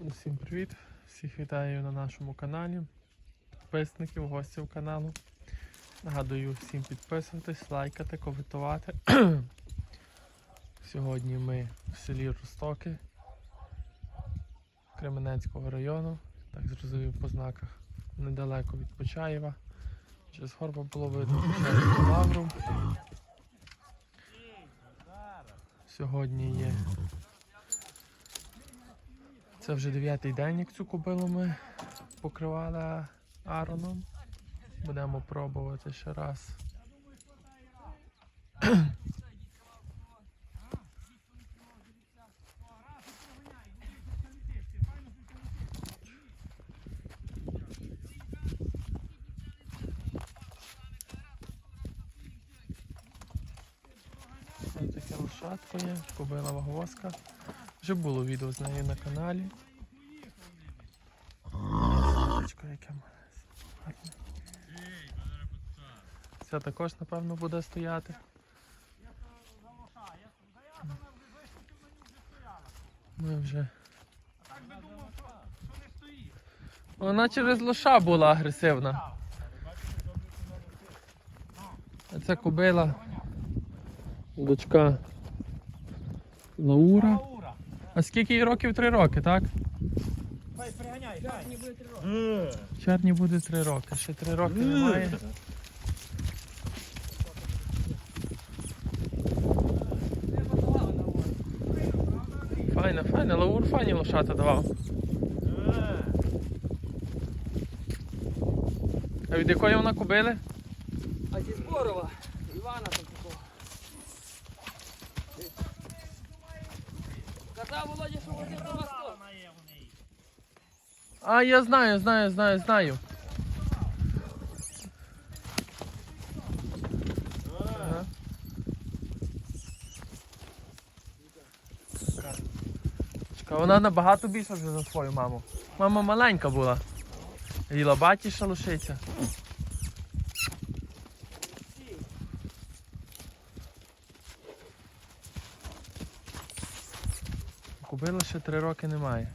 Усім привіт! Всіх вітаю на нашому каналі. Підписників, гостів каналу. Нагадую всім підписуватись, лайкати, коментувати. Сьогодні ми в селі Ростоки Кременецького району. Так зрозумів по знаках недалеко від Почаєва. Через горба було видно лавру. Сьогодні є це вже дев'ятий день, як цю кобилу ми покривали ароном. Будемо пробувати ще раз. Ось таке лошадко є, кобила ваговозка. Вже було відео з нею на каналі. Це також, напевно, буде стояти. Ми вже. Вона через лоша була агресивна. Це кобила. Дочка Лаура. А скільки їй років? Три роки, так? Хай приганяй, хай. В червні буде три роки. Ще три роки немає. Файна, файна, Лаур файні лошата давав. А від якої вона кобили? А зі Зборова, Івана там такого. Казав Володя, що вони до вас то. А, я знаю, знаю, знаю, знаю. Ага. Вона набагато більша вже за свою маму. Мама маленька була. І лобатіша лишиться. Купила ще три роки немає.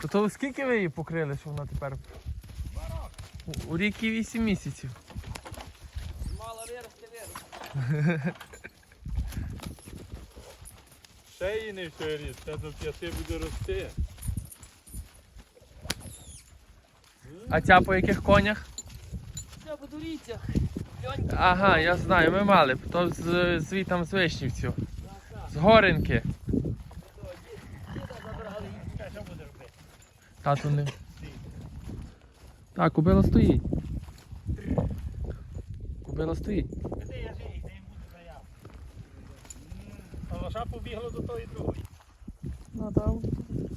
То, то скільки ви її покрили, що вона тепер? У, у рік і вісім місяців. Мала вирости, вирости. Ще її не все ріс, це до п'яти буде рости. А ця по яких конях? Це по дуріцях. Ага, я знаю, ми мали. То з, звітом з Вишнівців. З Горинки. Діда забрали її. Що буде робити? Тату не. Так, кубила стоїть. Кубила стоїть. Іди, я жий, не їм буде заяву. А лоша побігла до тої другої. Ну так.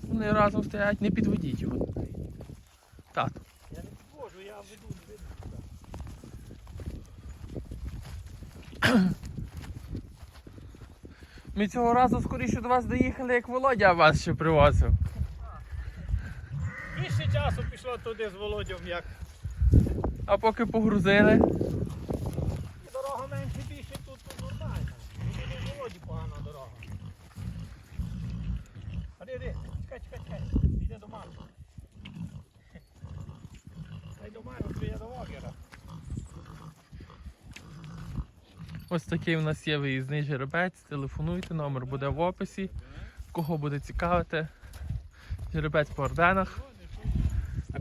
Вони разом стоять, не підведіть його. Тату. Я не підвожу, я веду, не веду. Ми цього разу скоріше до вас доїхали, як Володя вас ще привозив. Часу пішло туди з Володям, як А поки погрузили. дорога менше більше тут тут нормально. Тільки з Володі погана дорога. Ходи, іди, чекай, чекай, чекай. Йди до мами. Дай до мами, що я до Вогера. Ось такий у нас є виїзний жеребець. Телефонуйте, номер буде в описі. Кого буде цікавити. Жеребець по орденах.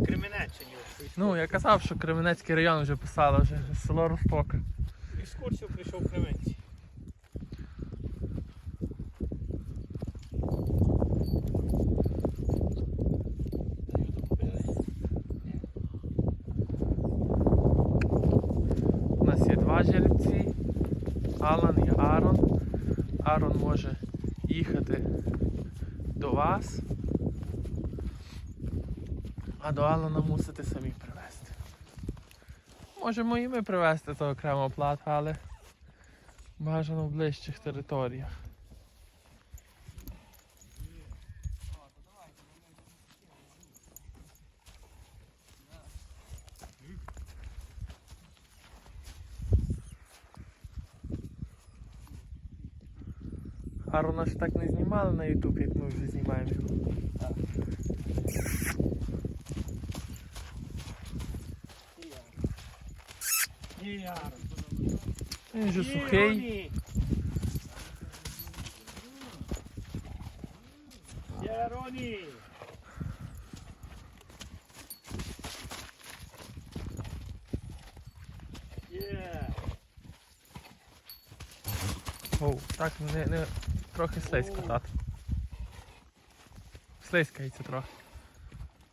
Кременеччині. Ну, я казав, що Кременецький район вже писала, вже село Ростока. Екскурсію прийшов в Кременці. У нас є два жеребці. Алан і Арон. Арон може їхати до вас. А до Алана мусите самі привезти. Можемо і ми привезти то окремо плата, але бажано в ближчих територіях. Арона ж так не знімали на YouTube, як ми вже знімаємо його. Яр. Він вже сухий. Роні. Є, Роні. Є. Оу, так, не, не, трохи слизько, тат. Слизькається трохи.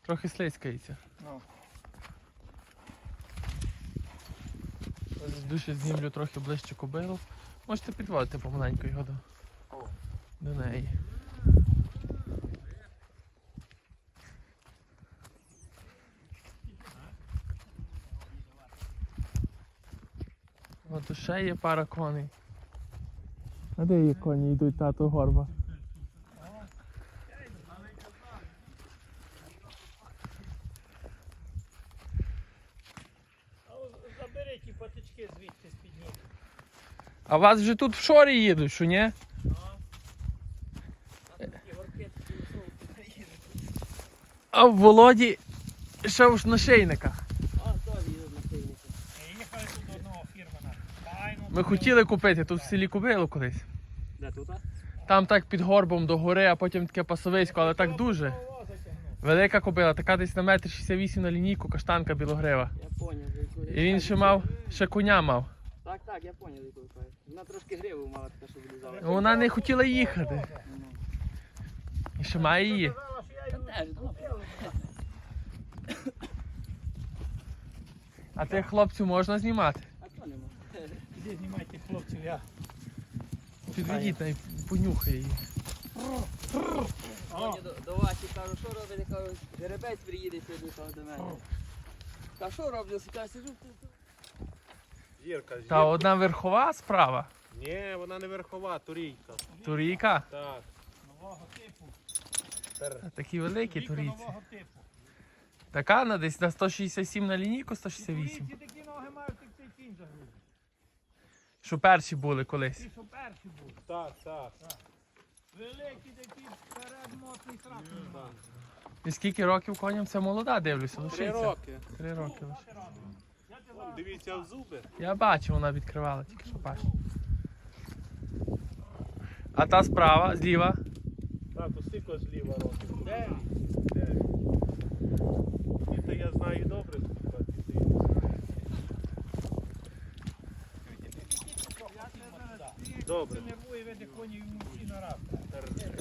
Трохи слизькається. Душі знімлю трохи ближче кобилу. Можете підводити помаленьку його до, до неї. От ще є пара коней. А де є коні йдуть тату горба? А ось Ті звідти з під ніг. А вас вже тут в шорі їдуть, що ні? А такі високі. А в Володі ще ж на шейниках. А, то їдуть на сильники. Їхали тут до одного фірмена. Файно. Ми хотіли купити, тут в селі купили колись. Де тут? Там так під горбом до гори, а потім таке пасовисько, але так дуже. Велика кобила, така десь на метр 68 на лінійку, каштанка білогрива. Я поняв. І він ще мав, ще коня мав. Так, так, я поняв, яку кажеш. Вона трошки гриву мала така, що вилізала. Ну, Вона не хотіла їхати. І ще має її. А тих хлопців можна знімати. А то нема. Іди знімайте хлопців, я. Підведіть та й понюхай її. Сьогодні до, до Васі кажу, що робите? Кажу, жеребець приїде сьогодні кажу, до мене. Та що роблю? Кажу, сиджу. Зірка, Та зірка. одна верхова справа. Ні, вона не верхова, турійка. Турійка. Так. Нового типу. Та Такі великі Віка турійці. нового типу. Така на десь на 167 на лінійку, 168. Турійці такі ноги мають, як цей кінь загрузить. Що перші були колись. Ті, що перші були. Так, так. Великі такі вперед моцний трак. І скільки років коням? Це молода, дивлюся, Три роки. Три роки лише. Дивіться в зуби. Я бачу, вона відкривала тільки що бачу. А та справа, зліва. Так, устико зліва років. Дев'ять. Дев'ять. І то я знаю добре, скільки дітей. Добре. Нервує, веде коні йому всі на раз.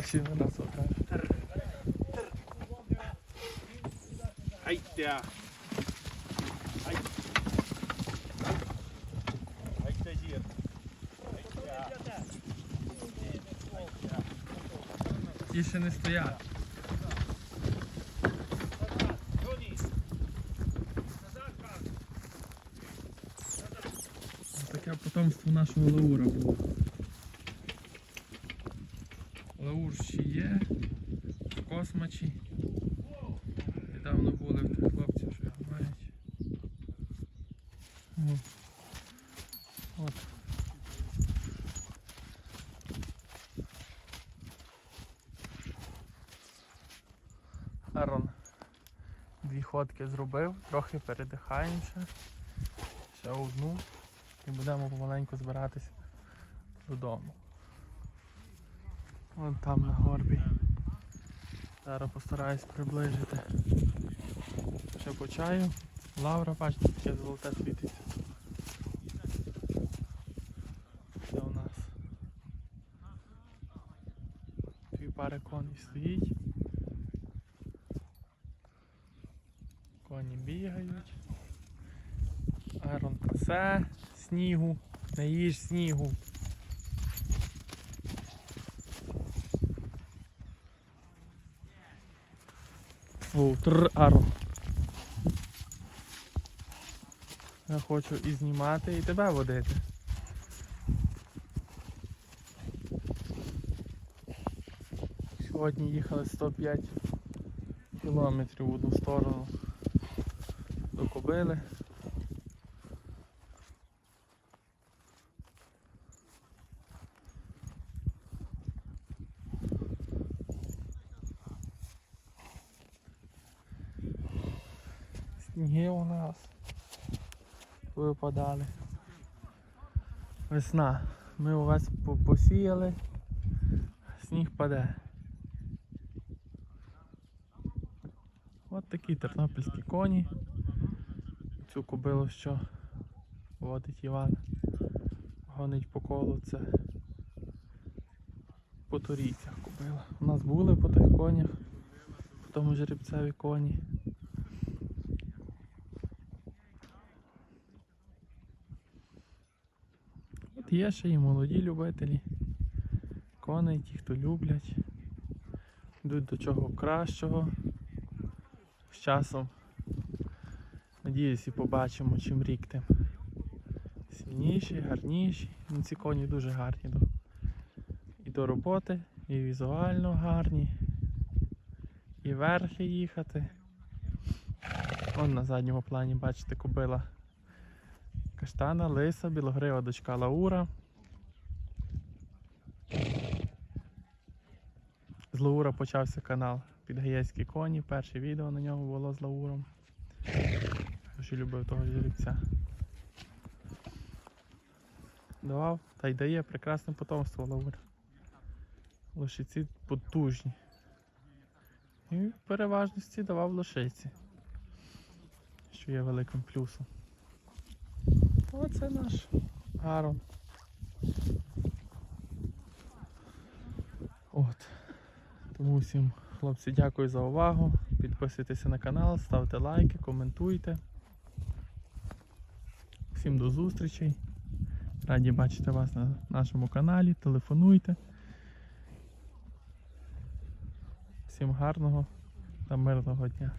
Всі на нас окаже. Ай тя. Ай. Ай тя зірка. Ті ще не стоять. Таке потомство нашого Лаура було. Лаур ще є космачі. Недавно були в тих хлопців, що його мають. О. От. Арон дві ходки зробив, трохи передихаємо ще. Ще одну і будемо помаленьку збиратися додому. Вон там на горбі. Зараз постараюсь приближити. Ще по чаю. Лавра, бачите, таке золоте світиться. Це у нас. Дві пари коней стоїть. Коні бігають. Айрон пасе снігу, не їж снігу. Фу, тр Арон. Я хочу і знімати, і тебе водити. Сьогодні їхали 105 кілометрів в одну сторону до Кобили. Сніги випадали. Весна. Ми увесь посіяли, сніг паде. От такі тернопільські коні. Цю кобилу, що водить Іван, гонить по колу, це по торійцях кобила. У нас були по тих конях, по тому жеребцеві коні. Є ще і молоді любителі. Коней, ті, хто люблять. Йдуть до чого кращого. З часом. Надіюсь, і побачимо, чим рік тим. Сильніші, гарніші. Ну, ці коні дуже гарні. І до роботи, і візуально гарні. І верхи їхати. Вон на задньому плані, бачите, кобила Каштана, Лиса, білогрива дочка Лаура. З Лаура почався канал Підгаєцькі коні. Перше відео на ньому було з Лауром. Дуже любив того жеребця. Давав та й дає прекрасне потомство Лаур. Лошиці потужні. І в переважності давав лошиці, що є великим плюсом. Оце наш Арон. От. Тому всім хлопці дякую за увагу. Підписуйтеся на канал, ставте лайки, коментуйте. Всім до зустрічей. Раді бачити вас на нашому каналі. Телефонуйте. Всім гарного та мирного дня.